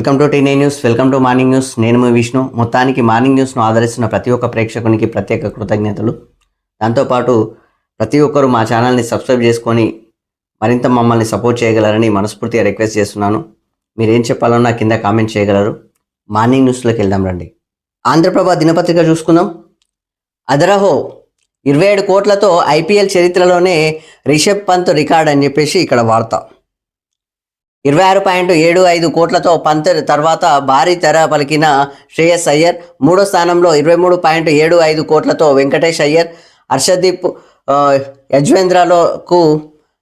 Welcome to T news welcome to morning news. నేను మీ విష్ణు. మొత్తానికి మార్నింగ్ న్యూస్ను ఆదరిస్తున్న ప్రతి ఒక్క ప్రేక్షకునికి ప్రత్యేక కృతజ్ఞతలు. దాంతోపాటు ప్రతి ఒక్కరూ మా ఛానల్ని సబ్స్క్రైబ్ చేసుకొని మరింత మమ్మల్ని సపోర్ట్ చేయగలరని మనస్ఫూర్తిగా రిక్వెస్ట్ చేస్తున్నాను. మీరేం చెప్పాలన్నా కింద కామెంట్ చేయగలరు. మార్నింగ్ న్యూస్లోకి వెళ్దాం రండి. ఆంధ్రప్రభ దినపత్రిక చూసుకుందాం. అదరహో ఇరవై ఏడు కోట్లతో ఐపీఎల్ చరిత్రలోనే రిషబ్ పంత్ రికార్డ్ అని చెప్పేసి ఇక్కడ వార్త. ఇరవై ఆరు పాయింట్ ఏడు ఐదు కోట్లతో పంత్ తర్వాత భారీ తెర పలికిన శ్రేయస్ అయ్యర్. మూడో స్థానంలో ఇరవై మూడు పాయింట్ ఏడు ఐదు కోట్లతో వెంకటేష్ అయ్యర్. హర్షదీప్ యజ్వేంద్రలోకు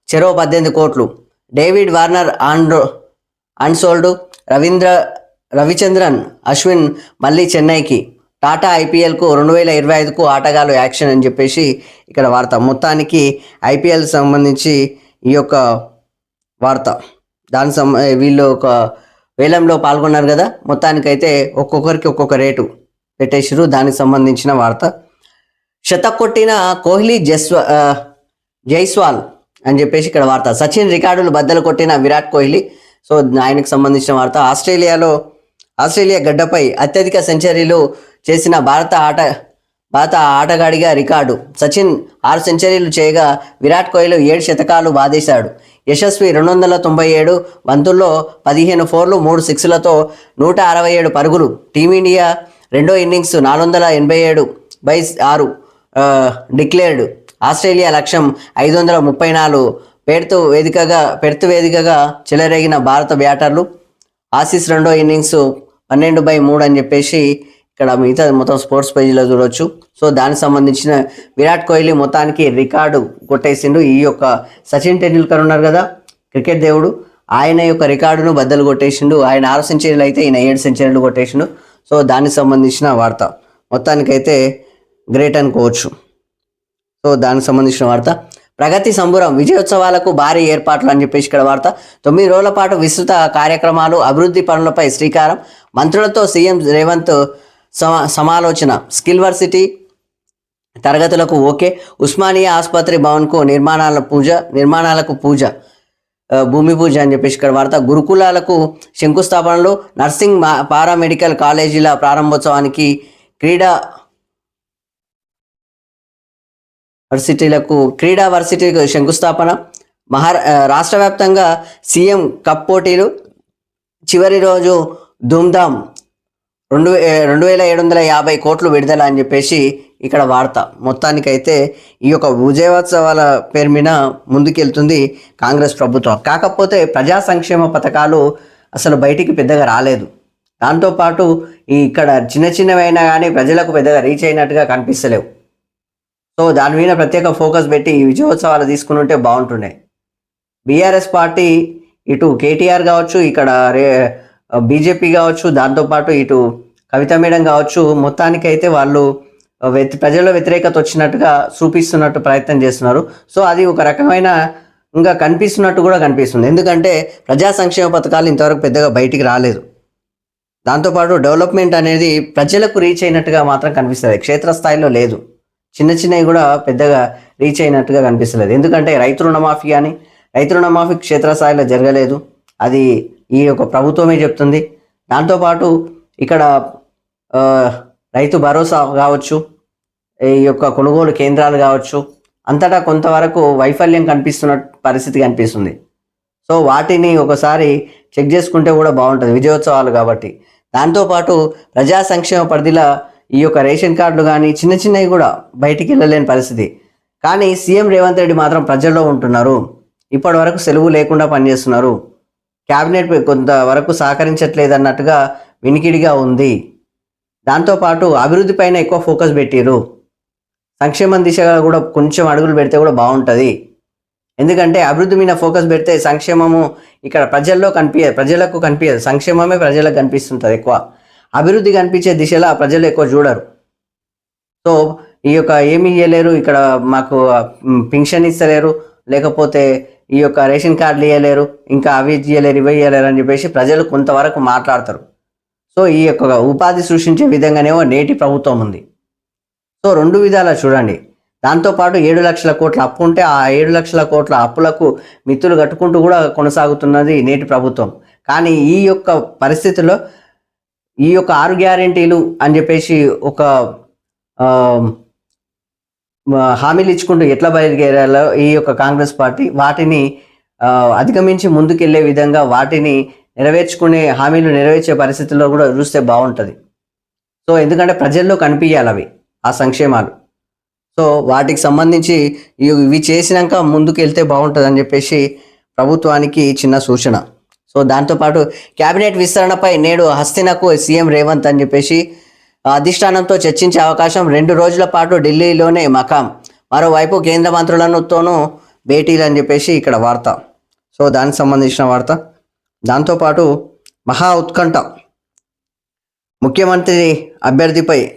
చెరో పద్దెనిమిది కోట్లు. డేవిడ్ వార్నర్ ఆండ్రో అన్సోల్డ్ రవీంద్ర రవిచంద్రన్ అశ్విన్ మళ్ళీ చెన్నైకి. టాటా ఐపీఎల్కు రెండు వేల ఇరవై ఐదుకు ఆటగాళ్ళు యాక్షన్ అని చెప్పేసి ఇక్కడ వార్త. మొత్తానికి ఐపీఎల్ సంబంధించి ఈ యొక్క వార్త. దాని సం వీళ్ళు ఒక వేలంలో పాల్గొన్నారు కదా మొత్తానికైతే ఒక్కొక్కరికి ఒక్కొక్క రేటు పెట్టేసారు దానికి సంబంధించిన వార్త. శత కొట్టిన కోహ్లీ జస్వ జైస్వాల్ అని చెప్పేసి ఇక్కడ వార్త. సచిన్ రికార్డులు బద్దలు కొట్టిన విరాట్ కోహ్లీ. సో ఆయనకు సంబంధించిన వార్త. ఆస్ట్రేలియాలో ఆస్ట్రేలియా గడ్డపై అత్యధిక సెంచరీలు చేసిన భారత ఆట పాత ఆటగాడిగా రికార్డు సచిన్ ఆరు సెంచరీలు చేయగా విరాట్ కోహ్లీ ఏడు శతకాలు బాధేశాడు యశస్వి రెండు వందల తొంభై ఏడు బంతుల్లో పదిహేను ఫోర్లు మూడు సిక్స్లతో నూట అరవై ఏడు పరుగులు. టీమిండియా రెండో ఇన్నింగ్స్ నాలుగు వందల ఎనభై ఏడు బై ఆరు డిక్లేర్డ్. ఆస్ట్రేలియా లక్ష్యం ఐదు వందల ముప్పై నాలుగు. పెడుతూ వేదికగా పెడుతు వేదికగా చెలరేగిన భారత బ్యాటర్లు. ఆసీస్ రెండో ఇన్నింగ్స్ పన్నెండు బై మూడు అని చెప్పేసి ఇక్కడ మిగతా మొత్తం స్పోర్ట్స్ పేజీలో చూడొచ్చు. సో దానికి సంబంధించిన విరాట్ కోహ్లీ మొత్తానికి రికార్డు కొట్టేసిండు. ఈ యొక్క సచిన్ టెండూల్కర్ ఉన్నారు కదా క్రికెట్ దేవుడు. ఆయన యొక్క రికార్డును బద్దలు కొట్టేసిండు. ఆయన ఆరు సెంచరీలు అయితే ఈయన ఏడు సెంచరీలు కొట్టేసిండు. సో దానికి సంబంధించిన వార్త. మొత్తానికైతే గ్రేట్ అనుకోవచ్చు. సో దానికి సంబంధించిన వార్త. ప్రగతి సంబురం విజయోత్సవాలకు భారీ ఏర్పాట్లు అని చెప్పేసి ఇక్కడ వార్త. తొమ్మిది రోజుల పాటు విస్తృత కార్యక్రమాలు అభివృద్ధి పనులపై శ్రీకారం. మంత్రులతో సీఎం రేవంత్ సమాలోచన. స్కిల్ వర్సిటీ తరగతులకు ఓకే. ఉస్మానియా ఆసుపత్రి భవన్కు నిర్మాణాల పూజ నిర్మాణాలకు పూజ. భూమి పూజ అని చెప్పేసి ఇక్కడ వార్త. గురుకులాలకు శంకుస్థాపనలు. నర్సింగ్ మా పారామెడికల్ కాలేజీల ప్రారంభోత్సవానికి క్రీడా వర్సిటీలకు క్రీడా వర్సిటీలకు శంకుస్థాపన. మహా రాష్ట్ర వ్యాప్తంగా సీఎం కప్ పోటీలు. చివరి రోజు ధూమ్ధామ్. రెండు వే- రెండు వేల ఏడు వందల యాభై కోట్లు విడుదల అని చెప్పేసి ఇక్కడ వార్త. మొత్తానికైతే ఈ యొక్క విజయోత్సవాల పేరు మీద ముందుకెళ్తుంది కాంగ్రెస్ ప్రభుత్వం. కాకపోతే ప్రజా సంక్షేమ పథకాలు అసలు బయటికి పెద్దగా రాలేదు. దాంతోపాటు ఈ ఇక్కడ చిన్న చిన్నవైనా కానీ ప్రజలకు పెద్దగా రీచ్ అయినట్టుగా కనిపిస్తలేవు. సో దాని మీద ప్రత్యేక ఫోకస్ పెట్టి ఈ విజయోత్సవాలు తీసుకుని ఉంటే బాగుంటుండే. బీఆర్ఎస్ పార్టీ ఇటు కేటీఆర్ కావచ్చు ఇక్కడ రే బీజేపీ కావచ్చు దాంతోపాటు ఇటు కవిత మేడం కావచ్చు మొత్తానికైతే వాళ్ళు వ్యతి ప్రజల్లో వ్యతిరేకత వచ్చినట్టుగా చూపిస్తున్నట్టు ప్రయత్నం చేస్తున్నారు. సో అది ఒక రకమైన ఇంకా కనిపిస్తున్నట్టు కూడా కనిపిస్తుంది. ఎందుకంటే ప్రజా సంక్షేమ పథకాలు ఇంతవరకు పెద్దగా బయటికి రాలేదు. దాంతోపాటు డెవలప్మెంట్ అనేది ప్రజలకు రీచ్ అయినట్టుగా మాత్రం కనిపిస్తుంది క్షేత్రస్థాయిలో లేదు. చిన్న చిన్నవి కూడా పెద్దగా రీచ్ అయినట్టుగా కనిపిస్తలేదు. ఎందుకంటే రైతు రుణమాఫీ కానీ రైతు రుణమాఫీ క్షేత్రస్థాయిలో జరగలేదు. అది ఈ యొక్క ప్రభుత్వమే చెప్తుంది. దాంతోపాటు ఇక్కడ రైతు భరోసా కావచ్చు ఈ యొక్క కొనుగోలు కేంద్రాలు కావచ్చు అంతటా కొంతవరకు వైఫల్యం కనిపిస్తున్న పరిస్థితి కనిపిస్తుంది. సో వాటిని ఒకసారి చెక్ చేసుకుంటే కూడా బాగుంటుంది విజయోత్సవాలు కాబట్టి. దాంతోపాటు ప్రజా సంక్షేమ పరిధిలో ఈ యొక్క రేషన్ కార్డులు కానీ చిన్న చిన్నవి కూడా బయటికి వెళ్ళలేని పరిస్థితి. కానీ సీఎం రేవంత్ రెడ్డి మాత్రం ప్రజల్లో ఉంటున్నారు. ఇప్పటి వరకు సెలవు లేకుండా పనిచేస్తున్నారు. క్యాబినెట్ కొంతవరకు సహకరించట్లేదు అన్నట్టుగా వినికిడిగా ఉంది. దాంతోపాటు అభివృద్ధి పైన ఎక్కువ ఫోకస్ పెట్టిరు సంక్షేమం దిశగా కూడా కొంచెం అడుగులు పెడితే కూడా బాగుంటుంది. ఎందుకంటే అభివృద్ధి మీద ఫోకస్ పెడితే సంక్షేమము ఇక్కడ ప్రజల్లో కనిపించదు ప్రజలకు కనిపించదు సంక్షేమమే ప్రజలకు కనిపిస్తుంటుంది ఎక్కువ. అభివృద్ధి కనిపించే దిశలో ప్రజలు ఎక్కువ చూడరు. సో ఈ యొక్క ఏమి ఇవ్వలేరు ఇక్కడ మాకు పింఛన్ ఇస్తలేరు. లేకపోతే ఈ యొక్క రేషన్ కార్డులు ఇవ్వలేరు ఇంకా అవి ఇవ్వలేరు ఇవి ఇవ్వలేరు అని చెప్పేసి ప్రజలు కొంతవరకు మాట్లాడతారు. సో ఈ యొక్క ఉపాధి సృష్టించే విధంగానేమో నేటి ప్రభుత్వం ఉంది. సో రెండు విధాలా చూడండి. దాంతోపాటు ఏడు లక్షల కోట్ల అప్పు ఉంటే ఆ ఏడు లక్షల కోట్ల అప్పులకు మిత్తులు కట్టుకుంటూ కూడా కొనసాగుతున్నది నేటి ప్రభుత్వం. కానీ ఈ యొక్క పరిస్థితుల్లో ఈ యొక్క ఆరు గ్యారెంటీలు అని చెప్పేసి ఒక హామీలు ఇచ్చుకుంటూ ఎట్లా బయలుదేరాలో ఈ యొక్క కాంగ్రెస్ పార్టీ వాటిని అధిగమించి ముందుకెళ్ళే విధంగా వాటిని నెరవేర్చుకునే హామీలు నెరవేర్చే పరిస్థితుల్లో కూడా చూస్తే బాగుంటుంది. సో ఎందుకంటే ప్రజల్లో కనిపించాలి అవి ఆ సంక్షేమాలు. సో వాటికి సంబంధించి ఇవి చేసినాక ముందుకెళ్తే బాగుంటుందని బాగుంటుంది అని చెప్పేసి ప్రభుత్వానికి చిన్న సూచన. సో దాంతోపాటు కేబినెట్ విస్తరణపై నేడు హస్తినకు సీఎం రేవంత్ అని చెప్పేసి అధిష్టానంతో చర్చించే అవకాశం రెండు రోజుల పాటు ఢిల్లీలోనే మకాం. మరోవైపు కేంద్ర మంత్రులతోనూ భేటీలు అని చెప్పేసి ఇక్కడ వార్త. సో దానికి సంబంధించిన వార్త. దాంతోపాటు మహా ఉత్కంఠ. ముఖ్యమంత్రి అభ్యర్థిపై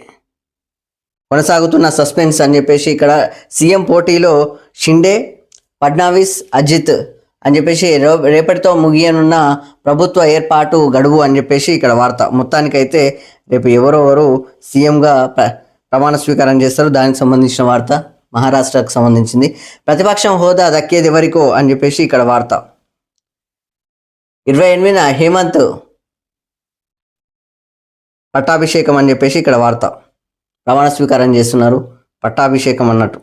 కొనసాగుతున్న సస్పెన్స్ అని చెప్పేసి ఇక్కడ సీఎం పోటీలో షిండే ఫడ్నావిస్ అజిత్ అని చెప్పేసి రే- రేపటితో ముగియనున్న ప్రభుత్వ ఏర్పాటు గడువు అని చెప్పేసి ఇక్కడ వార్త. మొత్తానికైతే రేపు ఎవరెవరు సీఎంగా ప్ర ప్రమాణ స్వీకారం చేస్తారు దానికి సంబంధించిన వార్త మహారాష్ట్రకు సంబంధించింది. ప్రతిపక్షం హోదా దక్కేది ఎవరికో అని చెప్పేసి ఇక్కడ వార్త. ఇరవై ఎనిమిదిన హేమంత్ పట్టాభిషేకం అని చెప్పేసి ఇక్కడ వార్త. ప్రమాణ స్వీకారం చేస్తున్నారు పట్టాభిషేకం అన్నట్టు.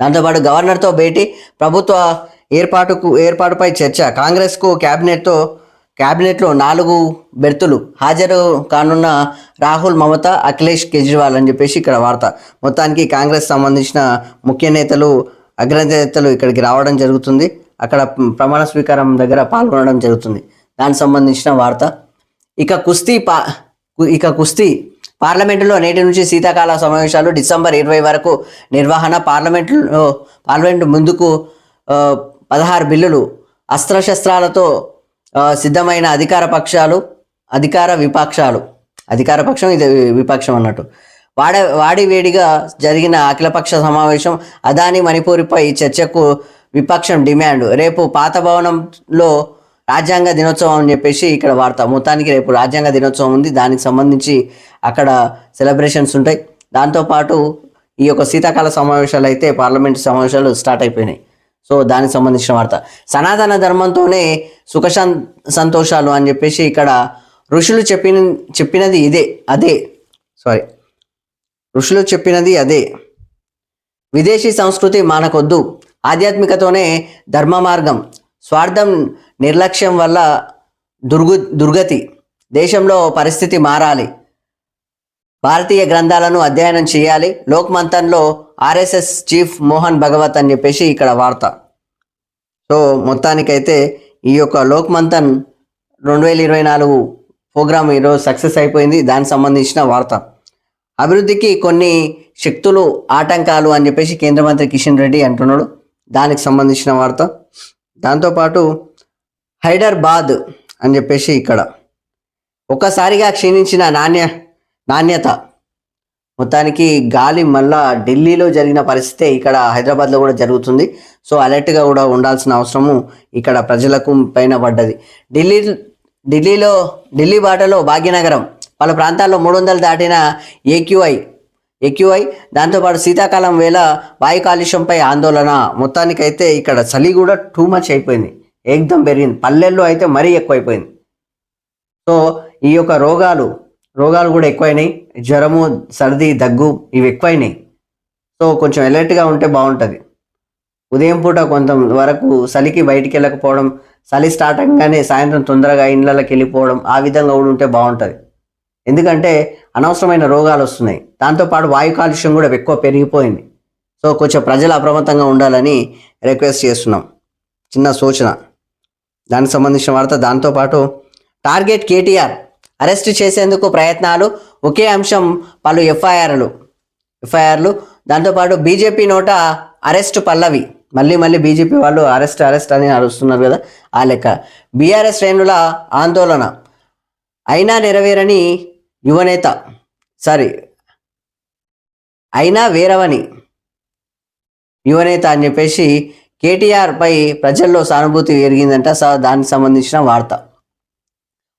దాంతోపాటు గవర్నర్తో భేటీ ప్రభుత్వ ఏర్పాటుకు ఏర్పాటుపై చర్చ. కాంగ్రెస్కు క్యాబినెట్తో క్యాబినెట్లో నాలుగు బెర్తులు హాజరు కానున్న రాహుల్ మమత అఖిలేష్ కేజ్రీవాల్ అని చెప్పేసి ఇక్కడ వార్త. మొత్తానికి కాంగ్రెస్ సంబంధించిన ముఖ్య నేతలు అగ్రనేతలు ఇక్కడికి రావడం జరుగుతుంది. అక్కడ ప్రమాణ స్వీకారం దగ్గర పాల్గొనడం జరుగుతుంది. దానికి సంబంధించిన వార్త. ఇక కుస్తీ పా కు- ఇక కుస్తీ. పార్లమెంటులో నేటి నుంచి శీతాకాల సమావేశాలు డిసెంబర్ ఇరవై వరకు నిర్వహణ. పార్లమెంటులో పార్లమెంటు ముందుకు పదహారు బిల్లులు అస్త్రశస్త్రాలతో సిద్ధమైన అధికార పక్షాలు అధికార విపక్షాలు. అధికార పక్షం ఇది విపక్షం అన్నట్టు. వాడ వాడివేడిగా జరిగిన అఖిలపక్ష సమావేశం అదాని మణిపూరిపై చర్చకు విపక్షం డిమాండ్. రేపు పాత భవనంలో రాజ్యాంగ దినోత్సవం అని చెప్పేసి ఇక్కడ వార్త. మొత్తానికి రేపు రాజ్యాంగ దినోత్సవం ఉంది. దానికి సంబంధించి అక్కడ సెలబ్రేషన్స్ ఉంటాయి. దాంతోపాటు ఈ యొక్క శీతాకాల సమావేశాలు అయితే పార్లమెంట్ సమావేశాలు స్టార్ట్ అయిపోయినాయి. సో దానికి సంబంధించిన వార్త. సనాతన ధర్మంతోనే సుఖ సం- సంతోషాలు అని చెప్పేసి ఇక్కడ ఋషులు చెప్పిన చెప్పినది ఇదే అదే. సారీ ఋషులు చెప్పినది అదే. విదేశీ సంస్కృతి మానకొద్దు. ఆధ్యాత్మికతోనే ధర్మ మార్గం. స్వార్థం నిర్లక్ష్యం వల్ల దుర్గు దుర్గతి. దేశంలో పరిస్థితి మారాలి. భారతీయ గ్రంథాలను అధ్యయనం చేయాలి. లోక్మంతన్లో ఆర్ఎస్ఎస్ చీఫ్ మోహన్ భగవత్ అని చెప్పేసి ఇక్కడ వార్త. సో మొత్తానికైతే ఈ యొక్క లోక్మంతన్ రెండు వేల ఇరవై నాలుగు ప్రోగ్రామ్ ఈరోజు సక్సెస్ అయిపోయింది. దానికి సంబంధించిన వార్త. అభివృద్ధికి కొన్ని శక్తులు ఆటంకాలు అని చెప్పేసి కేంద్ర మంత్రి కిషన్ రెడ్డి అంటున్నాడు. దానికి సంబంధించిన వార్త. దాంతోపాటు హైదరాబాద్ అని చెప్పేసి ఇక్కడ. ఒక్కసారిగా క్షీణించిన నాణ్య నాణ్యత. మొత్తానికి గాలి మళ్ళా ఢిల్లీలో జరిగిన పరిస్థితే ఇక్కడ హైదరాబాద్లో కూడా జరుగుతుంది. సో అలర్ట్గా కూడా ఉండాల్సిన అవసరము ఇక్కడ ప్రజలకు పైన పడ్డది. ఢిల్లీ ఢిల్లీలో ఢిల్లీ బాటలో భాగ్యనగరం పలు ప్రాంతాల్లో మూడు వందలు దాటిన ఏక్యూఐ ఎక్యూఐ దాంతోపాటు శీతాకాలం వేళ వాయు కాలుష్యంపై ఆందోళన. మొత్తానికైతే ఇక్కడ చలి కూడా టూ మచ్ అయిపోయింది. ఏకదం పెరిగింది. పల్లెల్లో అయితే మరీ ఎక్కువైపోయింది. సో ఈ యొక్క రోగాలు రోగాలు కూడా ఎక్కువైనాయి. జ్వరము సర్ది దగ్గు ఇవి ఎక్కువైనాయి. సో కొంచెం అలర్ట్గా ఉంటే బాగుంటుంది. ఉదయం పూట కొంత వరకు చలికి బయటికి వెళ్ళకపోవడం చలి స్టార్ట్ అవ్వగానే సాయంత్రం తొందరగా ఇండ్లకి వెళ్ళిపోవడం ఆ విధంగా కూడా ఉంటే బాగుంటుంది. ఎందుకంటే అనవసరమైన రోగాలు వస్తున్నాయి. దాంతోపాటు వాయు కాలుష్యం కూడా ఎక్కువ పెరిగిపోయింది. సో కొంచెం ప్రజలు అప్రమత్తంగా ఉండాలని రిక్వెస్ట్ చేస్తున్నాం. చిన్న సూచన. దానికి సంబంధించిన వార్త. దాంతోపాటు టార్గెట్ కేటీఆర్. అరెస్ట్ చేసేందుకు ప్రయత్నాలు ఒకే అంశం పలు ఎఫ్ఐఆర్లు. ఎఫ్ఐఆర్లు. దాంతోపాటు బీజేపీ నోట అరెస్ట్ పల్లవి. మళ్ళీ మళ్ళీ బీజేపీ వాళ్ళు అరెస్ట్ అరెస్ట్ అని అరుస్తున్నారు కదా ఆ లెక్క. బీఆర్ఎస్ శ్రేణుల ఆందోళన. అయినా నెరవేరని యువనేత సారీ. అయినా వేరవని యువనేత అని చెప్పేసి కేటీఆర్ పై ప్రజల్లో సానుభూతి పెరిగిందంట దానికి సంబంధించిన వార్త.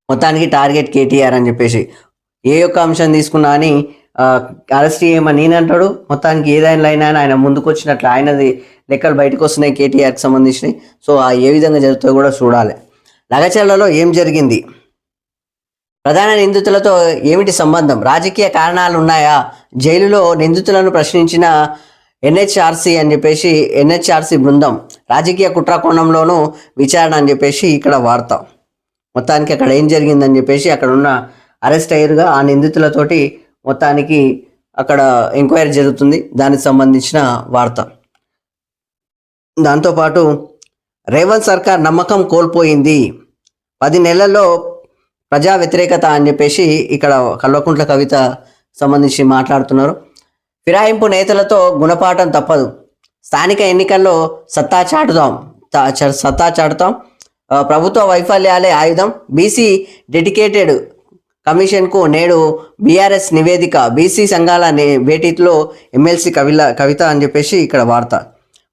మొత్తానికి టార్గెట్ కేటీఆర్ అని చెప్పేసి. ఏ యొక్క అంశం తీసుకున్నా అని అరెస్ట్ చేయమని నేను అంటాడు. మొత్తానికి ఏదైనా అయినా ఆయన ముందుకు వచ్చినట్లు ఆయనది లెక్కలు బయటకు వస్తున్నాయి కేటీఆర్కి సంబంధించినవి సో ఆ ఏ విధంగా జరుగుతుందో కూడా చూడాలి. లగచర్లలో ఏం జరిగింది? ప్రధాన నిందితులతో ఏమిటి సంబంధం? రాజకీయ కారణాలు ఉన్నాయా? జైలులో నిందితులను ప్రశ్నించిన ఎన్హెచ్ఆర్సీ అని చెప్పేసి ఎన్హెచ్ఆర్సీ బృందం రాజకీయ కుట్ర కోణంలోనూ విచారణ అని చెప్పేసి ఇక్కడ వార్త. మొత్తానికి అక్కడ ఏం జరిగిందని చెప్పేసి అక్కడ ఉన్న అరెస్ట్ అయ్యారుగా. ఆ నిందితులతోటి మొత్తానికి అక్కడ ఎంక్వైరీ జరుగుతుంది. దానికి సంబంధించిన వార్త. దాంతోపాటు రేవంత్ సర్కార్ నమ్మకం కోల్పోయింది. పది నెలల్లో ప్రజా వ్యతిరేకత అని చెప్పేసి ఇక్కడ కల్వకుంట్ల కవిత సంబంధించి మాట్లాడుతున్నారు. ఫిరాయింపు నేతలతో గుణపాఠం తప్పదు. స్థానిక ఎన్నికల్లో సత్తా చాటుదాం. తా- సత్తా చాటుతాం. ప్రభుత్వ వైఫల్యాలే ఆయుధం. బీసీ డెడికేటెడ్ కమిషన్కు నేడు బీఆర్ఎస్ నివేదిక. బీసీ సంఘాల భేటీలో ఎమ్మెల్సీ కవిల కవిత అని చెప్పేసి ఇక్కడ వార్త.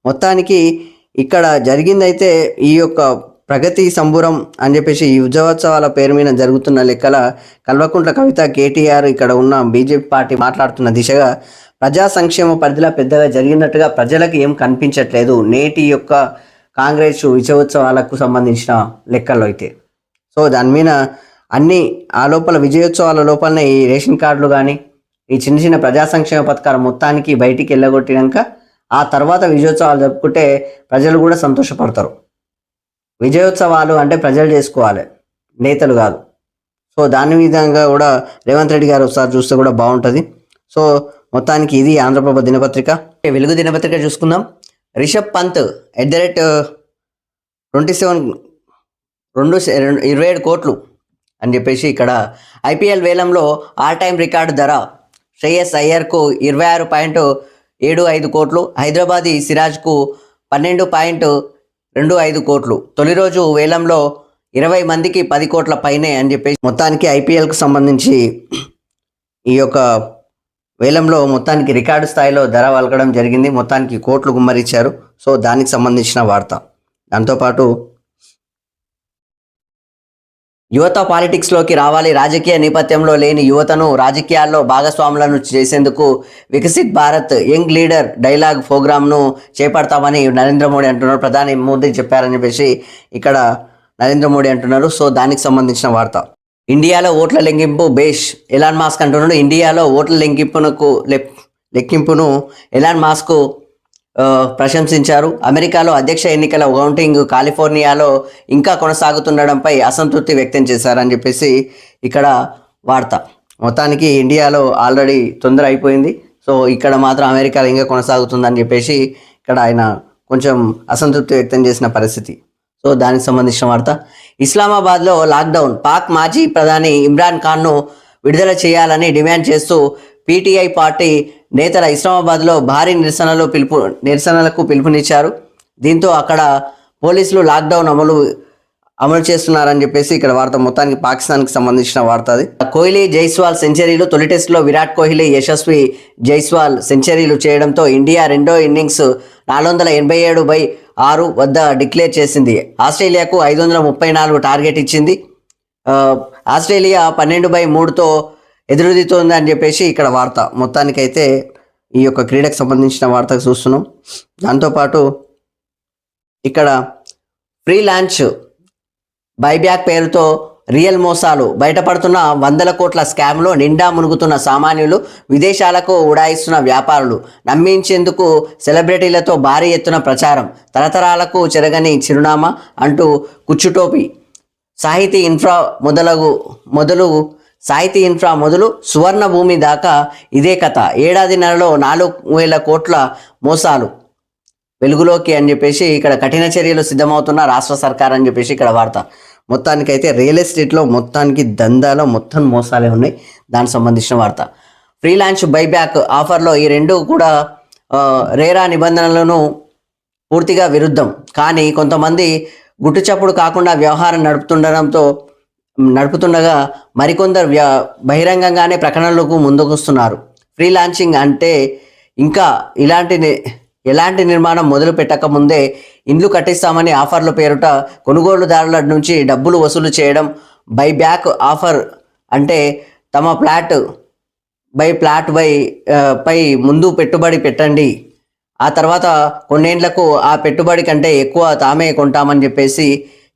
మొత్తానికి ఇక్కడ జరిగిందైతే ఈ యొక్క ప్రగతి సంబురం అని చెప్పేసి ఈ ఉద్యోత్సవాల పేరు మీద జరుగుతున్న లెక్కల కల్వకుంట్ల కవిత కేటీఆర్ ఇక్కడ ఉన్న బీజేపీ పార్టీ మాట్లాడుతున్న దిశగా ప్రజా సంక్షేమ పరిధిలో పెద్దగా జరిగినట్టుగా ప్రజలకు ఏం కనిపించట్లేదు. నేటి యొక్క కాంగ్రెస్ విజయోత్సవాలకు సంబంధించిన లెక్కల్లో అయితే. సో దాని మీద అన్ని ఆ లోపల విజయోత్సవాల లోపలనే ఈ రేషన్ కార్డులు కానీ ఈ చిన్న చిన్న ప్రజా సంక్షేమ పథకాలు మొత్తానికి బయటికి వెళ్ళగొట్టినాక ఆ తర్వాత విజయోత్సవాలు జరుపుకుంటే ప్రజలు కూడా సంతోషపడతారు. విజయోత్సవాలు అంటే ప్రజలు చేసుకోవాలి నేతలు కాదు. సో దాని విధంగా కూడా రేవంత్ రెడ్డి గారు ఒకసారి చూస్తే కూడా బాగుంటుంది. సో మొత్తానికి ఇది ఆంధ్రప్రభ దినపత్రిక. వెలుగు దినపత్రిక చూసుకుందాం. Rishabh Pant at the rate twenty seven రెండు ఇరవై ఏడు కోట్లు అని చెప్పేసి ఇక్కడ ఐపీఎల్ వేలంలో ఆల్ టైమ్ రికార్డు ధర శ్రేయస్ అయ్యర్కు ఇరవై ఆరు పాయింట్ ఏడు ఐదు కోట్లు హైదరాబాదీ సిరాజ్కు పన్నెండు పాయింట్ రెండు ఐదు కోట్లు. తొలి రోజు వేలంలో ఇరవై మందికి పది కోట్ల పైనే అని చెప్పేసి మొత్తానికి ఐపీఎల్కు సంబంధించి ఈ యొక్క వేలంలో మొత్తానికి రికార్డు స్థాయిలో ధర వలకడం జరిగింది. మొత్తానికి కోట్లు గుమ్మరిచ్చారు. సో దానికి సంబంధించిన వార్త. దాంతోపాటు యువత పాలిటిక్స్లోకి రావాలి. రాజకీయ నేపథ్యంలో లేని యువతను రాజకీయాల్లో భాగస్వాములను చేసేందుకు Viksit Bharat young leader dialogue ప్రోగ్రామ్ను చేపడతామని నరేంద్ర మోడీ అంటున్నారు. ప్రధాని మోదీ చెప్పారని చెప్పేసి ఇక్కడ నరేంద్ర మోడీ అంటున్నారు. సో దానికి సంబంధించిన వార్త. ఇండియాలో ఓట్ల లెక్కింపు బేష్ ఎలాన్ మాస్క్ అంటున్నాడు. ఇండియాలో ఓట్ల లెక్కింపునకు లెక్కింపును ఎలాన్ మాస్క్ ప్రశంసించారు. అమెరికాలో అధ్యక్ష ఎన్నికల కౌంటింగ్ కాలిఫోర్నియాలో ఇంకా కొనసాగుతుండడంపై అసంతృప్తి వ్యక్తం చేశారని చెప్పేసి ఇక్కడ వార్త. మొత్తానికి ఇండియాలో ఆల్రెడీ తొందర అయిపోయింది. సో ఇక్కడ మాత్రం అమెరికాలో ఇంకా కొనసాగుతుందని చెప్పేసి ఇక్కడ ఆయన కొంచెం అసంతృప్తి వ్యక్తం చేసిన పరిస్థితి. సో దానికి సంబంధించిన వార్త. ఇస్లామాబాద్లో లాక్డౌన్. పాక్ మాజీ ప్రధాని ఇమ్రాన్ ఖాన్ను విడుదల చేయాలని డిమాండ్ చేస్తూ పీటీఐ పార్టీ నేతల ఇస్లామాబాద్లో భారీ నిరసనలు పిలుపు నిరసనలకు పిలుపునిచ్చారు. దీంతో అక్కడ పోలీసులు లాక్డౌన్ అమలు అమలు చేస్తున్నారని చెప్పేసి ఇక్కడ వార్త మొత్తానికి పాకిస్తాన్కి సంబంధించిన వార్త అది. కోహ్లీ జైస్వాల్ సెంచరీలు తొలి టెస్టులో విరాట్ కోహ్లీ యశస్వి జైస్వాల్ సెంచరీలు చేయడంతో ఇండియా రెండో ఇన్నింగ్స్ నాలుగు వందల ఎనభై ఏడు బై ఆరు వద్ద డిక్లేర్ చేసింది. ఆస్ట్రేలియాకు ఐదు వందల ముప్పై నాలుగు టార్గెట్ ఇచ్చింది. ఆస్ట్రేలియా పన్నెండు బై మూడుతో ఎదురుదితోంది అని చెప్పేసి ఇక్కడ వార్త. మొత్తానికైతే ఈ యొక్క క్రీడకు సంబంధించిన వార్త చూస్తున్నాం. దాంతోపాటు ఇక్కడ ఫ్రీ లాంచ్ బైబ్యాక్ పేరుతో రియల్ మోసాలు. బయటపడుతున్న వందల కోట్ల స్కామ్లో నిండా మునుగుతున్న సామాన్యులు విదేశాలకు ఉడాయిస్తున్న వ్యాపారులు. నమ్మించేందుకు సెలబ్రిటీలతో భారీ ఎత్తున ప్రచారం. తరతరాలకు చెరగని చిరునామా అంటూ కుచ్చుటోపి. సాహితీ ఇన్ఫ్రా మొదలగు మొదలు సాహితీ ఇన్ఫ్రా మొదలు సువర్ణ భూమి దాకా ఇదే కథ. ఏడాదిన్నరలో నాలుగు వేల కోట్ల మోసాలు వెలుగులోకి అని చెప్పేసి ఇక్కడ కఠిన చర్యలు సిద్ధమవుతున్న రాష్ట్ర సర్కార్ అని చెప్పేసి ఇక్కడ వార్త. మొత్తానికైతే రియల్ ఎస్టేట్లో మొత్తానికి దందాలో మొత్తం మోసాలే ఉన్నాయి. దానికి సంబంధించిన వార్త. ఫ్రీలాన్స్ బైబ్యాక్ ఆఫర్లో ఈ రెండు కూడా రేరా నిబంధనలను పూర్తిగా విరుద్ధం. కానీ కొంతమంది గుట్టుచప్పుడు కాకుండా వ్యవహారం నడుపుతుండడంతో నడుపుతుండగా మరికొందరు వ్య బహిరంగంగానే ప్రకటనలకు ముందుకొస్తున్నారు. ఫ్రీ లాంచింగ్ అంటే ఇంకా ఇలాంటి ఎలాంటి నిర్మాణం మొదలు పెట్టక ముందే ఇండ్లు కట్టిస్తామని ఆఫర్ల పేరుట కొనుగోలుదారుల నుంచి డబ్బులు వసూలు చేయడం బై బ్యాక్ ఆఫర్ అంటే తమ ఫ్లాట్ బై ప్లాట్ బై పై ముందు పెట్టుబడి పెట్టండి. ఆ తర్వాత కొన్నేండ్లకు ఆ పెట్టుబడి కంటే ఎక్కువ తామే కొంటామని చెప్పేసి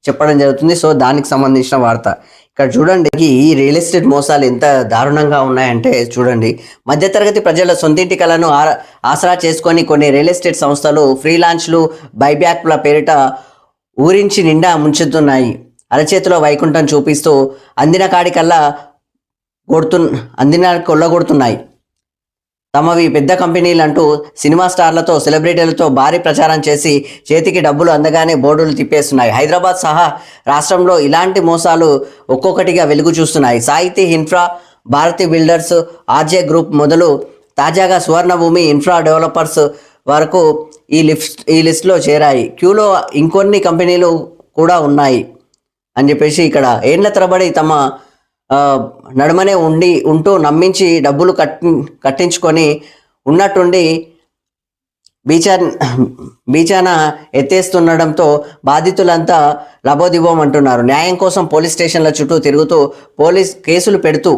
చెప్పడం జరుగుతుంది. సో దానికి సంబంధించిన వార్త. ఇక్కడ చూడండి ఈ రియల్ ఎస్టేట్ మోసాలు ఎంత దారుణంగా ఉన్నాయంటే చూడండి మధ్యతరగతి ప్రజల సొంతింటి కలను ఆ- ఆసరా చేసుకొని కొన్ని రియల్ ఎస్టేట్ సంస్థలు ఫ్రీలాన్స్లు బైబ్యాక్ల పేరిట ఊరించి నిండా ముంచుతున్నాయి. అరచేతిలో వైకుంఠం చూపిస్తూ అందిన కాడికల్లా కొడుతు అందిన కొల్లగొడుతున్నాయి. తమవి పెద్ద కంపెనీలు అంటూ సినిమా స్టార్లతో సెలబ్రిటీలతో భారీ ప్రచారం చేసి చేతికి డబ్బులు అందగానే బోర్డులు తిప్పేస్తున్నాయి. హైదరాబాద్ సహా రాష్ట్రంలో ఇలాంటి మోసాలు ఒక్కొక్కటిగా వెలుగు చూస్తున్నాయి. Sahithi infra Bharathi builders RJ group మొదలు తాజాగా సువర్ణభూమి ఇన్ఫ్రా డెవలపర్స్ వరకు ఈ లిస్ట్ ఈ లిస్ట్లో చేరాయి. క్యూలో ఇంకొన్ని కంపెనీలు కూడా ఉన్నాయి అని చెప్పేసి ఇక్కడ ఏండ్ల తరబడి తమ నడుమనే ఉండి ఉంటూ నమ్మించి డబ్బులు కట్టి కట్టించుకొని ఉన్నట్టుండి బీచా బీచాన ఎత్తేస్తుండడంతో బాధితులంతా లబోదిబోం అంటున్నారు న్యాయం కోసం పోలీస్ స్టేషన్ల చుట్టూ తిరుగుతూ పోలీస్ కేసులు పెడుతూ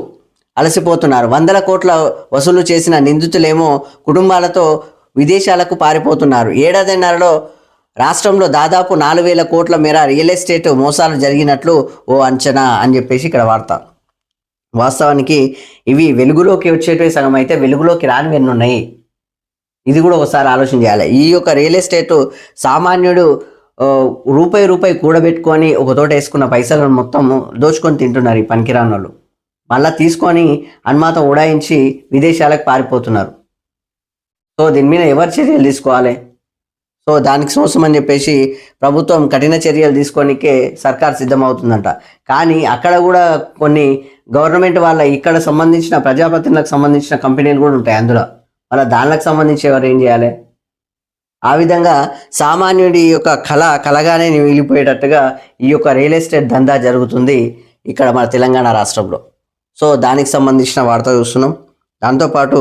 అలసిపోతున్నారు. వందల కోట్ల వసూలు చేసిన నిందితులేమో కుటుంబాలతో విదేశాలకు పారిపోతున్నారు. ఏడాదిన్నరలో రాష్ట్రంలో దాదాపు నాలుగు వేల కోట్ల మేర రియల్ ఎస్టేట్ మోసాలు జరిగినట్లు ఓ అంచనా అని చెప్పేసి ఇక్కడ వార్త. వాస్తవానికి ఇవి వెలుగులోకి వచ్చేటివి సగం అయితే వెలుగులోకి రానివి ఎన్ని ఉన్నాయి ఇది కూడా ఒకసారి ఆలోచన చేయాలి. ఈ యొక్క రియల్ ఎస్టేట్ సామాన్యుడు రూపాయి రూపాయి కూడబెట్టుకొని ఒక తోట వేసుకున్న పైసలను మొత్తం దోచుకొని తింటున్నారు ఈ పనికిరాని వాళ్ళు మళ్ళీ తీసుకొని అన్మాతం ఉడాయించి విదేశాలకు పారిపోతున్నారు. సో దీని మీద ఎవరు చర్యలు తీసుకోవాలి? సో దానికి కోసం అని చెప్పేసి ప్రభుత్వం కఠిన చర్యలు తీసుకోనికే సర్కార్ సిద్ధమవుతుందంట. కానీ అక్కడ కూడా కొన్ని గవర్నమెంట్ వాళ్ళ ఇక్కడ సంబంధించిన ప్రజాప్రతినిధులకు సంబంధించిన కంపెనీలు కూడా ఉంటాయి అందులో. వాళ్ళ దానికి సంబంధించి ఎవరు ఏం చేయాలి? ఆ విధంగా సామాన్యుడి యొక్క కళ కలగానే మిగిలిపోయేటట్టుగా ఈ యొక్క రియల్ ఎస్టేట్ దందా జరుగుతుంది ఇక్కడ మన తెలంగాణ రాష్ట్రంలో. సో దానికి సంబంధించిన వార్త చూస్తున్నాం. దాంతోపాటు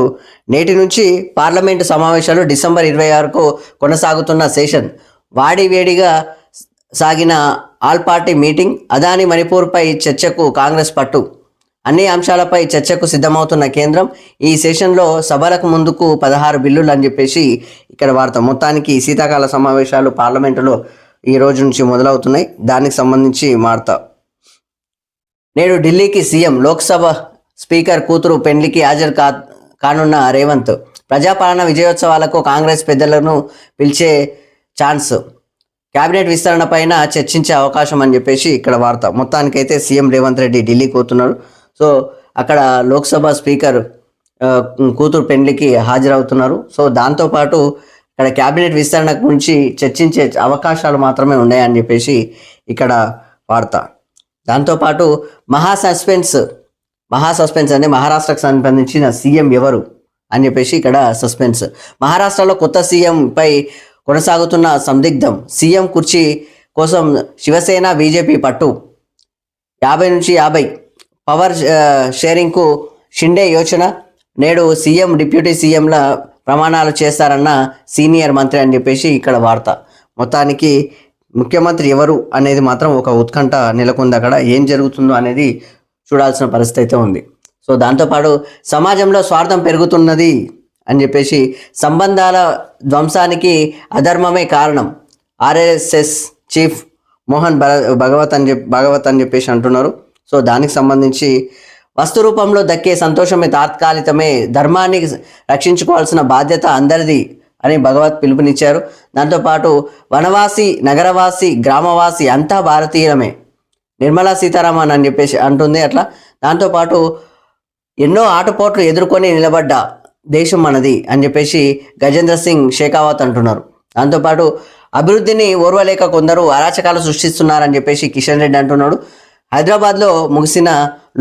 నేటి నుంచి పార్లమెంటు సమావేశాలు డిసెంబర్ ఇరవై ఆరుకు కొనసాగుతున్న సెషన్. వాడి వేడిగా సాగిన ఆల్ పార్టీ మీటింగ్ అదాని మణిపూర్పై చర్చకు కాంగ్రెస్ పట్టు. అన్ని అంశాలపై చర్చకు సిద్ధమవుతున్న కేంద్రం ఈ సెషన్లో సభలకు ముందుకు పదహారు బిల్లులు అని చెప్పేసి ఇక్కడ వార్త. మొత్తానికి శీతాకాల సమావేశాలు పార్లమెంటులో ఈ రోజు నుంచి మొదలవుతున్నాయి. దానికి సంబంధించి వార్త. నేడు ఢిల్లీకి సీఎం లోక్సభ స్పీకర్ కూతురు పెండ్లికి హాజరు కా కానున్న రేవంత్. ప్రజాపాలన విజయోత్సవాలకు కాంగ్రెస్ పెద్దలను పిలిచే ఛాన్స్. కేబినెట్ విస్తరణ పైన చర్చించే అవకాశం అని చెప్పేసి ఇక్కడ వార్త. మొత్తానికైతే సీఎం రేవంత్ రెడ్డి ఢిల్లీకి పోతున్నారు సో అక్కడ లోక్సభ స్పీకర్ కూతురు పెండ్లికి హాజరవుతున్నారు. సో దాంతోపాటు ఇక్కడ కేబినెట్ విస్తరణ గురించి చర్చించే అవకాశాలు మాత్రమే ఉన్నాయని చెప్పేసి ఇక్కడ వార్త. దాంతోపాటు మహా సస్పెన్స్ మహా సస్పెన్స్ అంటే మహారాష్ట్రకు సంబంధించిన సీఎం ఎవరు అని చెప్పేసి ఇక్కడ సస్పెన్స్. మహారాష్ట్రలో కొత్త సీఎం పై కొనసాగుతున్న సందిగ్ధం. సీఎం కుర్చీ కోసం శివసేన బీజేపీ పట్టు. యాభై నుంచి యాభై పవర్ షేరింగ్కు షిండే యోచన. నేడు సీఎం డిప్యూటీ సీఎంల ప్రమాణాలు చేస్తారన్న సీనియర్ మంత్రి అని చెప్పేసి ఇక్కడ వార్త. మొత్తానికి ముఖ్యమంత్రి ఎవరు అనేది మాత్రం ఒక ఉత్కంఠ నెలకొంది అక్కడ. ఏం జరుగుతుందో అనేది చూడాల్సిన పరిస్థితి అయితే ఉంది. సో దాంతోపాటు సమాజంలో స్వార్థం పెరుగుతున్నది అని చెప్పేసి సంబంధాల ధ్వంసానికి అధర్మమే కారణం. ఆర్ఎస్ఎస్ చీఫ్ మోహన్ భగ- భగవత్ అని చెప్పి భగవత్ అని చెప్పేసి అంటున్నారు. సో దానికి సంబంధించి వస్తు రూపంలో దక్కే సంతోషమే తాత్కాలికమే ధర్మాన్ని రక్షించుకోవాల్సిన బాధ్యత అందరిది అని భగవత్ పిలుపునిచ్చారు. దాంతోపాటు వనవాసి నగరవాసి గ్రామవాసి అంతా భారతీయులమే. నిర్మలా సీతారామన్ అని చెప్పేసి అంటుంది. అట్లా దాంతోపాటు ఎన్నో ఆటపోట్లు ఎదుర్కొని నిలబడ్డ దేశం మనది అని చెప్పేసి గజేంద్ర సింగ్ షేకావత్ అంటున్నారు. దాంతోపాటు అభివృద్ధిని ఓర్వలేక కొందరు అరాచకాలు సృష్టిస్తున్నారని చెప్పేసి కిషన్ రెడ్డి అంటున్నాడు. హైదరాబాద్లో ముగిసిన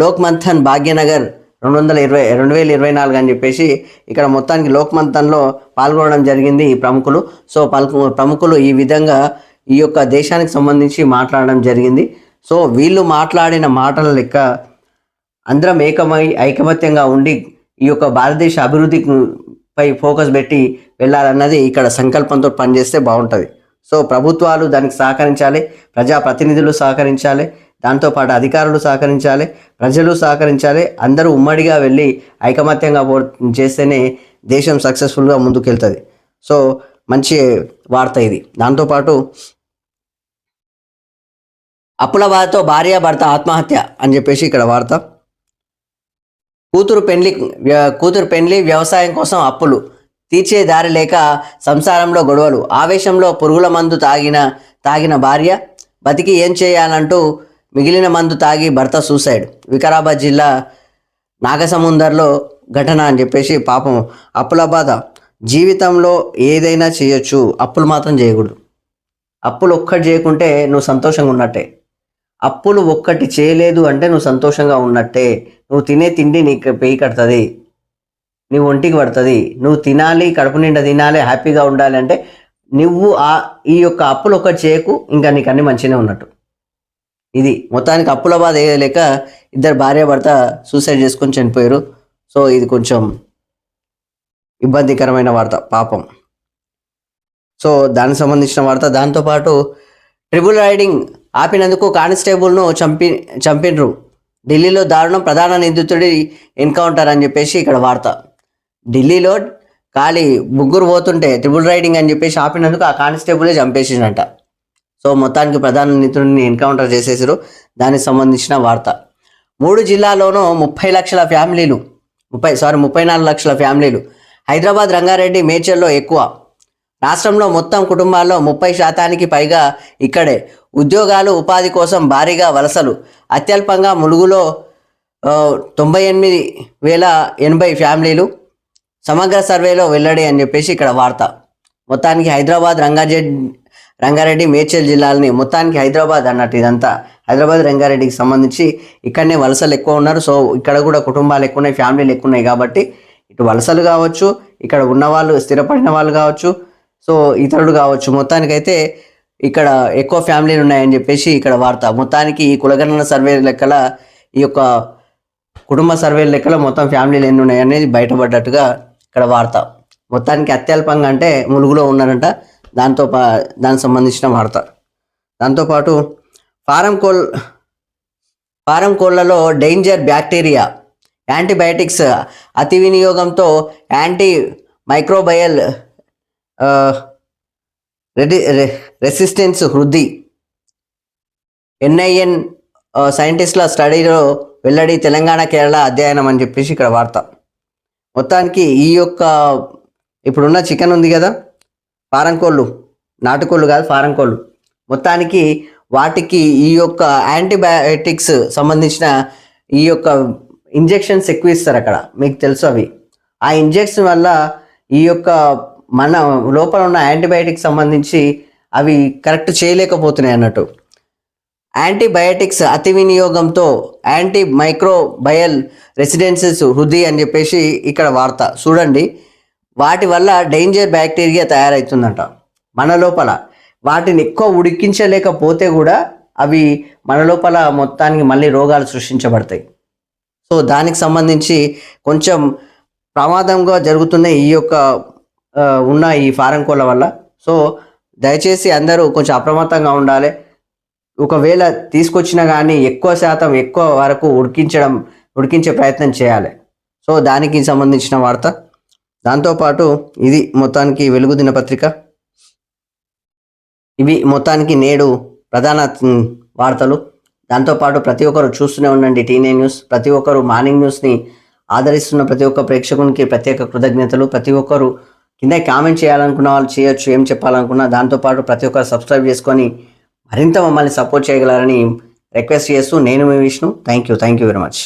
లోక్ మంథన్ భాగ్యనగర్ రెండు వందల ఇరవై రెండు వేల ఇరవై నాలుగు అని చెప్పేసి ఇక్కడ మొత్తానికి లోక్ మంథన్లో పాల్గొనడం జరిగింది ఈ ప్రముఖులు. సో పలుకు ప్రముఖులు ఈ విధంగా ఈ యొక్క దేశానికి సంబంధించి మాట్లాడడం జరిగింది. సో వీళ్ళు మాట్లాడిన మాటల లెక్క అందరం ఏకమై ఐకమత్యంగా ఉండి ఈ యొక్క భారతదేశ అభివృద్ధిపై ఫోకస్ పెట్టి వెళ్ళాలన్నది ఇక్కడ సంకల్పంతో పనిచేస్తే బాగుంటుంది. సో ప్రభుత్వాలు దానికి సహకరించాలి ప్రజాప్రతినిధులు సహకరించాలి దాంతోపాటు అధికారులు సహకరించాలి ప్రజలు సహకరించాలి అందరూ ఉమ్మడిగా వెళ్ళి ఐకమత్యంగా పో చేస్తేనే దేశం సక్సెస్ఫుల్గా ముందుకెళ్తుంది. సో మంచి వార్త ఇది. దాంతోపాటు అప్పుల బాధతో భార్య భర్త ఆత్మహత్య అని చెప్పేసి ఇక్కడ వార్త. కూతురు పెండ్లి కూతురు పెండ్లి వ్యవసాయం కోసం అప్పులు. తీర్చే దారి లేక సంసారంలో గొడవలు. ఆవేశంలో పురుగుల మందు తాగిన తాగిన భార్య. బతికి ఏం చేయాలంటూ మిగిలిన మందు తాగి భర్త సూసైడ్. వికారాబాద్ జిల్లా నాగసముందర్లో ఘటన అని చెప్పేసి పాపం అప్పుల బాధ. జీవితంలో ఏదైనా చేయొచ్చు. అప్పులు మాత్రం చేయకూడదు. అప్పులు ఒక్కటి చేయకుంటే నువ్వు సంతోషంగా ఉన్నట్టే. అప్పులు ఒక్కటి చేయలేదు అంటే నువ్వు సంతోషంగా ఉన్నట్టే. నువ్వు తినే తిండి నీకు పెయి కడుతుంది. నీ ఒంటికి పడుతుంది. నువ్వు తినాలి కడుపు నిండా తినాలి హ్యాపీగా ఉండాలి అంటే నువ్వు ఆ ఈ యొక్క అప్పులు ఒకటి చేయకు ఇంకా నీకు అన్ని మంచిగానే ఉన్నట్టు. ఇది మొత్తానికి అప్పుల బాధ వేయలేక ఇద్దరు భార్య భర్త సూసైడ్ చేసుకొని చనిపోయారు. సో ఇది కొంచెం ఇబ్బందికరమైన వార్త పాపం. సో దానికి సంబంధించిన వార్త దాంతోపాటు ట్రిపుల్ రైడింగ్ ఆపినందుకు కానిస్టేబుల్ను చంపి చంపినరు. ఢిల్లీలో దారుణం ప్రధాన నిందితుడి ఎన్కౌంటర్ అని చెప్పేసి ఇక్కడ వార్త. ఢిల్లీలో ఖాళీ ముగ్గురు పోతుంటే ట్రిపుల్ రైడింగ్ అని చెప్పేసి ఆపినందుకు ఆ కానిస్టేబులే చంపేసిందంట సో మొత్తానికి ప్రధాన నిందితుడిని ఎన్కౌంటర్ చేసేసారు దానికి సంబంధించిన వార్త. మూడు జిల్లాలోనూ ముప్పై లక్షల ఫ్యామిలీలు ముప్పై సారీ ముప్పై నాలుగు లక్షల ఫ్యామిలీలు. హైదరాబాద్ రంగారెడ్డి మేచర్లో ఎక్కువ. రాష్ట్రంలో మొత్తం కుటుంబాల్లో ముప్పై శాతానికి పైగా ఇక్కడే. ఉద్యోగాలు ఉపాధి కోసం భారీగా వలసలు. అత్యల్పంగా ములుగులో తొంభై ఎనిమిది వేల ఎనభై ఫ్యామిలీలు. సమగ్ర సర్వేలో వెల్లడి అని చెప్పేసి ఇక్కడ వార్త. మొత్తానికి హైదరాబాద్ రంగారెడ్డి రంగారెడ్డి మేడ్చల్ జిల్లాలని మొత్తానికి హైదరాబాద్ అన్నట్టు ఇదంతా. హైదరాబాద్ రంగారెడ్డికి సంబంధించి ఇక్కడనే వలసలు ఎక్కువ ఉన్నారు. సో ఇక్కడ కూడా కుటుంబాలు ఎక్కువ ఉన్నాయి ఫ్యామిలీలు ఎక్కువ ఉన్నాయి కాబట్టి ఇటు వలసలు కావచ్చు ఇక్కడ ఉన్న వాళ్ళు స్థిరపడిన వాళ్ళు కావచ్చు సో ఇతరుడు కావచ్చు. మొత్తానికైతే ఇక్కడ ఎక్కువ ఫ్యామిలీలు ఉన్నాయని చెప్పేసి ఇక్కడ వార్త. మొత్తానికి ఈ కులగణన సర్వే లెక్కల ఈ యొక్క కుటుంబ సర్వే లెక్కల మొత్తం ఫ్యామిలీలు ఎన్ని ఉన్నాయి అనేది బయటపడ్డట్టుగా ఇక్కడ వార్త. మొత్తానికి అత్యల్పంగా అంటే ములుగులో ఉన్నారంట. దాంతో పా దానికి సంబంధించిన వార్త. దాంతోపాటు ఫారం కోల్ ఫారం కోళ్ళలో డేంజర్ బ్యాక్టీరియా యాంటీబయాటిక్స్ అతి వినియోగంతో యాంటీ మైక్రోబయల్ రెడి రెసిస్టెన్స్ వృద్ధి. ఎన్ఐఎన్ సైంటిస్ట్ల సైంటిస్టుల స్టడీలో వెల్లడి తెలంగాణ కేరళ అధ్యయనం అని చెప్పేసి ఇక్కడ వార్త. మొత్తానికి ఈ యొక్క ఇప్పుడున్న చికెన్ ఉంది కదా ఫారం కోళ్ళు నాటుకోళ్ళు కాదు ఫారం కోళ్ళు మొత్తానికి వాటికి ఈ యొక్క యాంటీబయాటిక్స్ సంబంధించిన ఈ యొక్క ఇంజెక్షన్స్ ఎక్కువ ఇస్తారు అక్కడ మీకు తెలుసు అవి. ఆ ఇంజెక్షన్ వల్ల ఈ యొక్క మన లోపల ఉన్న యాంటీబయాటిక్స్ సంబంధించి అవి కరెక్ట్ చేయలేకపోతున్నాయి అన్నట్టు. యాంటీబయాటిక్స్ అతి వినియోగంతో యాంటీ మైక్రోబయల్ రెసిడెన్సెస్ హృది అని చెప్పేసి ఇక్కడ వార్త. చూడండి. వాటి వల్ల డేంజర్ బ్యాక్టీరియా తయారవుతుందంట మన లోపల. వాటిని ఎక్కువ ఉడికించలేకపోతే కూడా అవి మన లోపల మొత్తానికి మళ్ళీ రోగాలు సృష్టించబడతాయి. సో దానికి సంబంధించి కొంచెం ప్రమాదంగా జరుగుతున్న ఈ యొక్క ఉన్నాయి ఉన్న ఈ ఫారం కోళ్ళ వల్ల. సో దయచేసి అందరూ కొంచెం అప్రమత్తంగా ఉండాలి. ఒకవేళ తీసుకొచ్చినా కానీ ఎక్కువ శాతం ఎక్కువ వరకు ఉడికించడం ఉడికించే ప్రయత్నం చేయాలి. సో దానికి సంబంధించిన వార్త. దాంతోపాటు ఇది మొత్తానికి వెలుగు దినపత్రిక ఇవి మొత్తానికి నేడు ప్రధాన వార్తలు. దాంతోపాటు ప్రతి ఒక్కరు చూస్తూనే ఉండండి టీనే న్యూస్. ప్రతి ఒక్కరు మార్నింగ్ న్యూస్ని ఆదరిస్తున్న ప్రతి ఒక్క ప్రేక్షకునికి ప్రత్యేక కృతజ్ఞతలు. ప్రతి ఒక్కరు కింద కామెంట్ చేయాలనుకున్న వాళ్ళు చేయొచ్చు ఏం చెప్పాలనుకున్నా దాంతోపాటు ప్రతి ఒక్కరు సబ్స్క్రైబ్ చేసుకొని మరింత మమ్మల్ని సపోర్ట్ చేయగలరని రిక్వెస్ట్ చేస్తూ నేను మీ Vishnu. Thank you thank you very much